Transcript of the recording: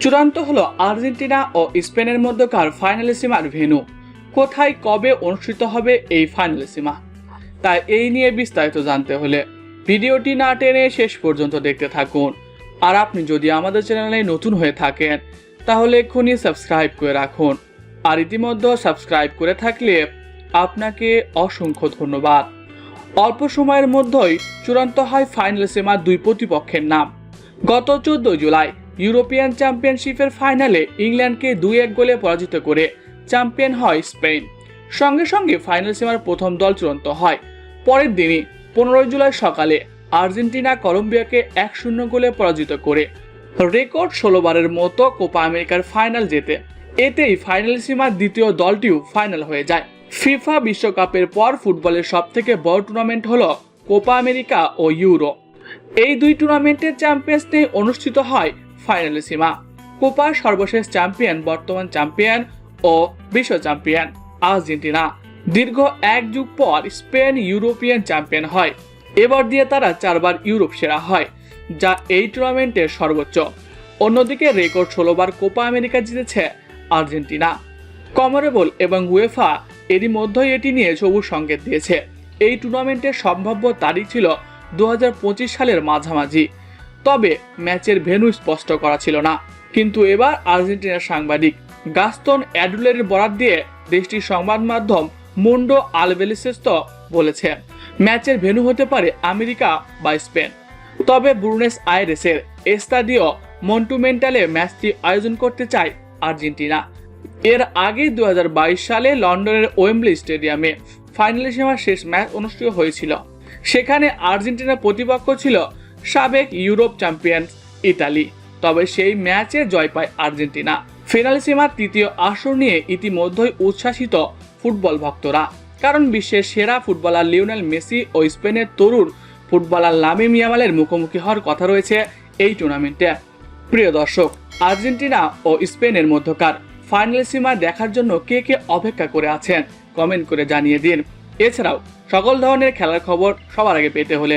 চূড়ান্ত হলো আর্জেন্টিনা ও স্পেনের মধ্যকার ফাইনালিসিমার ভেন্যু। কোথায় কবে অনুষ্ঠিত হবে এই ফাইনালিসিমা তাই এই নিয়ে বিস্তারিত জানতে হলে ভিডিওটি না টেনে শেষ পর্যন্ত দেখতে থাকুন। আর আপনি যদি আমাদের চ্যানেলে নতুন হয়ে থাকেন, তাহলে এক্ষুনি সাবস্ক্রাইব করে রাখুন। আর ইতিমধ্যে সাবস্ক্রাইব করে থাকলে আপনাকে অসংখ্য ধন্যবাদ। অল্প সময়ের মধ্যেই চূড়ান্ত হয় ফাইনালিসিমার দুই প্রতিপক্ষের নাম। গত চোদ্দ জুলাই ইউরোপিয়ান চ্যাম্পিয়নশিপের ফাইনালে ইংল্যান্ডকে দুই এক গোলে পরাজিত করে চ্যাম্পিয়ন হয় স্পেন। সঙ্গে সঙ্গে ফাইনাল সীমার প্রথম দল চূড়ান্ত হয়। পরের দিনই পনেরোই জুলাই সকালে আর্জেন্টিনা কলম্বিয়াকে এক শূন্য গোলে পরাজিত করে। রেকর্ড ষোলো বারের মতো কোপা আমেরিকার ফাইনাল জেতে। এতেই ফাইনাল সীমার দ্বিতীয় দলটিও ফাইনাল হয়ে যায়। ফিফা বিশ্বকাপের পর ফুটবলের সবথেকে বড় টুর্নামেন্ট হলো কোপা আমেরিকা ও ইউরো। এই দুই টুর্নামেন্টের চ্যাম্পিয়ন্স নিয়ে অনুষ্ঠিত হয় ফাইনালিসিমা কোপার সর্বশেষ চ্যাম্পিয়ন, বর্তমান চ্যাম্পিয়ন ও বিশ্ব চ্যাম্পিয়ন আর্জেন্টিনা। দীর্ঘ এক যুগ পর স্পেন ইউরোপিয়ান চ্যাম্পিয়ন হয়। এবার দিয়ে তারা চারবার ইউরোপ সেরা হয়, যা এই টুর্নামেন্টের সর্বোচ্চ। অন্যদিকে রেকর্ড ষোলোবার কোপা আমেরিকা জিতেছে আর্জেন্টিনা। কমরেবল এবং উয়েফা এরই মধ্যেই এটি নিয়ে সবুজ সংকেত দিয়েছে। এই টুর্নামেন্টের সম্ভাব্য তারিখ ছিল দু হাজার পঁচিশ সালের মাঝামাঝি। তবে ম্যাচের ভেন্যু স্পষ্ট করা ছিল না। কিন্তু এবার আর্জেন্টিনার সাংবাদিক গাস্তন অ্যাডুলের বরাত দিয়ে দেশটির সংবাদ মাধ্যম মুন্ডো আলবেলিসেস্ত বলেছে, ম্যাচের ভেন্যু হতে পারে আমেরিকা বা স্পেন। তবে ব্রুনেস আইরেসের এস্তাদিও মন্টুমেন্টালে ম্যাচটি আয়োজন করতে চায় আর্জেন্টিনা। এর আগে দুই হাজার বাইশ সালে লন্ডনের ওয়েম্বলি স্টেডিয়ামে ফাইনালে সীমার শেষ ম্যাচ অনুষ্ঠিত হয়েছিল। সেখানে আর্জেন্টিনার প্রতিপক্ষ ছিল সাবেক ইউরোপ চ্যাম্পিয়ন ইতালি, তবে সেই ম্যাচে জয় পায় আর্জেন্টিনা। ফিনাল সীমার তৃতীয় আসর নিয়ে ইতিমধ্যেই উচ্ছ্বাসিত ফুটবল ভক্তরা। কারণ বিশ্বের সেরা ফুটবলার লিওনেল মেসি ও স্পেনের তরুণ ফুটবলার লামিম ইয়ামালের মুখোমুখি হওয়ার কথা রয়েছে এই টুর্নামেন্টে। প্রিয় দর্শক, আর্জেন্টিনা ও স্পেনের মধ্যকার ফাইনাল সীমা দেখার জন্য কে কে অপেক্ষা করে আছেন, কমেন্ট করে জানিয়ে দিন। এছাড়াও, সকল ধরনের খেলার খবর সবার আগে পেতে হলে